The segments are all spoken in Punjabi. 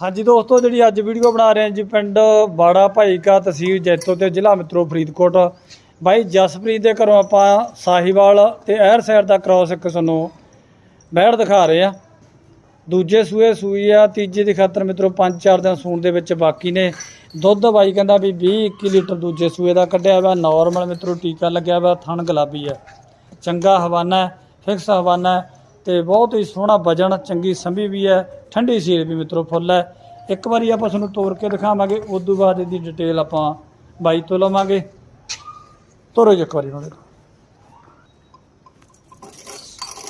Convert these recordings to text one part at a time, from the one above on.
ਹਾਂਜੀ ਦੋਸਤੋ, ਜਿਹੜੀ ਅੱਜ ਵੀਡੀਓ ਬਣਾ ਰਹੇ ਹਾਂ ਜੀ ਪਿੰਡ ਬਾੜਾ ਭਾਈ ਕਾ ਤਹਿਸੀਲ ਜੈਤੋ ਤੇ ਜ਼ਿਲ੍ਹਾ ਮਿੱਤਰੋ ਫਰੀਦਕੋਟ। ਬਾਈ ਜਸਪ੍ਰੀਤ ਦੇ ਘਰੋਂ ਆਪਾਂ ਸਾਹੀਵਾਲ ਤੇ ਐਰ ਸਾਈਡ ਦਾ ਕ੍ਰਾਸ ਇੱਕ ਸਾਨੂੰ ਬਹਿੜ ਦਿਖਾ ਰਹੇ ਆ ਦੂਜੇ ਸੂਏ ਸੂਈ ਆ, ਤੀਜੇ ਦੀ ਖਾਤਰ ਮਿੱਤਰੋ 5-4 ਦਿਨ ਸੂਣ ਦੇ ਵਿੱਚ ਬਾਕੀ ਨੇ। ਦੁੱਧ ਬਾਈ ਕਹਿੰਦਾ ਵੀ 20 21 ਲੀਟਰ ਦੂਜੇ ਸੂਏ ਦਾ ਕੱਢਿਆ ਵਾ ਨਾਰਮਲ ਮਿੱਤਰੋ ਟੀਕਾ ਲੱਗਿਆ ਵਾ, ਥਣ ਗੁਲਾਬੀ ਆ। ਚੰਗਾ ਹਵਾਨਾ ਹੈ ਫਿਕਸ ਹਵਾਨਾ। ਹੈ ਤੇ ਬਹੁਤ ਹੀ ਸੋਹਣਾ ਵਜਨ ਚੰਗੀ ਸੰਭੀ ਵੀ ਹੈ, ਠੰਡੀ ਸੀਲ ਵੀ ਮਿੱਤਰੋ ਫੁੱਲ ਹੈ। ਇੱਕ ਵਾਰੀ ਆਪਾਂ ਤੁਹਾਨੂੰ ਤੋੜ ਕੇ ਦਿਖਾਵਾਂਗੇ, ਉਸ ਤੋਂ ਬਾਅਦ ਇਹਦੀ ਡਿਟੇਲ ਆਪਾਂ ਬਾਈ ਤੋਂ ਲਵਾਂਗੇ। ਤੋਰੋ ਜੀ ਇੱਕ ਵਾਰੀ ਨੂੰ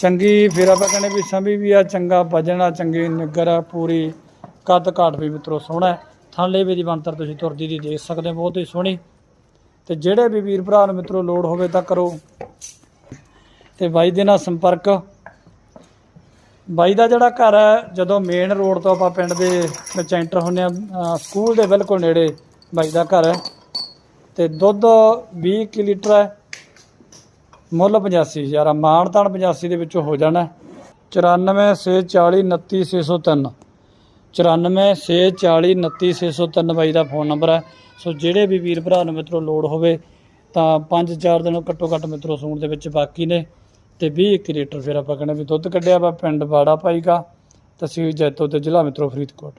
ਚੰਗੀ ਫਿਰ ਆਪਾਂ ਕਹਿੰਦੇ ਵੀ ਸੰਭੀ ਵੀ ਆ, ਚੰਗਾ ਵਜਨ ਆ, ਚੰਗੀ ਨਿੱਗਰ ਆ, ਪੂਰੀ ਕੱਦ ਕਾਠ ਵੀ ਮਿੱਤਰੋ ਸੋਹਣਾ ਹੈ। ਥਾਲੇ ਵੀ ਦੀ ਬਣਤਰ ਤੁਸੀਂ ਤੁਰਦੀ ਦੀ ਦੇਖ ਸਕਦੇ ਹੋ, ਬਹੁਤ ਹੀ ਸੋਹਣੀ। ਤੇ ਜਿਹੜੇ ਵੀ ਵੀਰ ਭਰਾ ਨੂੰ ਮਿੱਤਰੋ ਲੋੜ ਹੋਵੇ ਤਾਂ ਕਰੋ। ਤੇ ਬਾਈ ਦੇ ਨਾਲ ਸੰਪਰਕ ਬਾਈ ਦਾ ਜਿਹੜਾ ਘਰ ਹੈ, ਜਦੋਂ ਮੇਨ ਰੋਡ ਤੋਂ ਆਪਾਂ ਪਿੰਡ ਦੇ ਵਿੱਚ ਐਂਟਰ ਹੁੰਦੇ ਆ ਸਕੂਲ ਦੇ ਬਿਲਕੁਲ ਨੇੜੇ ਬਾਈ ਦਾ ਘਰ ਹੈ। ਤੇ ਦੁੱਧ 20 ਕਿ ਲੀਟਰ ਹੈ। ਮੁੱਲ 85000 ਆ ਮਾਨਤਾਨ 85 ਦੇ ਵਿੱਚੋਂ ਹੋ ਜਾਣਾ 9464499603 9464499603 ਬਾਈ ਦਾ ਫੋਨ ਨੰਬਰ ਹੈ। ਸੋ ਜਿਹੜੇ ਵੀ ਵੀਰ ਭਰਾ ਨੂੰ ਮਿੱਤਰੋ ਲੋੜ ਹੋਵੇ, ਤਾਂ 5-4 ਦਿਨ ਘੱਟੋ ਘੱਟ ਮਿੱਤਰੋ ਸੂਣ ਦੇ ਵਿੱਚ ਬਾਕੀ ਨੇ। ਤੇ 20 ਇੱਕ ਲੀਟਰ ਫਿਰ ਆਪਾਂ ਕਹਿੰਦੇ ਵੀ ਦੁੱਧ ਕੱਢਿਆ ਵਾ, ਪਿੰਡ ਬਾੜਾ ਭਾਈ ਕਾ ਤਹਿਸੀਲ ਜੈਤੋ ਤੇ ਜ਼ਿਲ੍ਹਾ ਮਿੱਤਰੋ ਫਰੀਦਕੋਟ।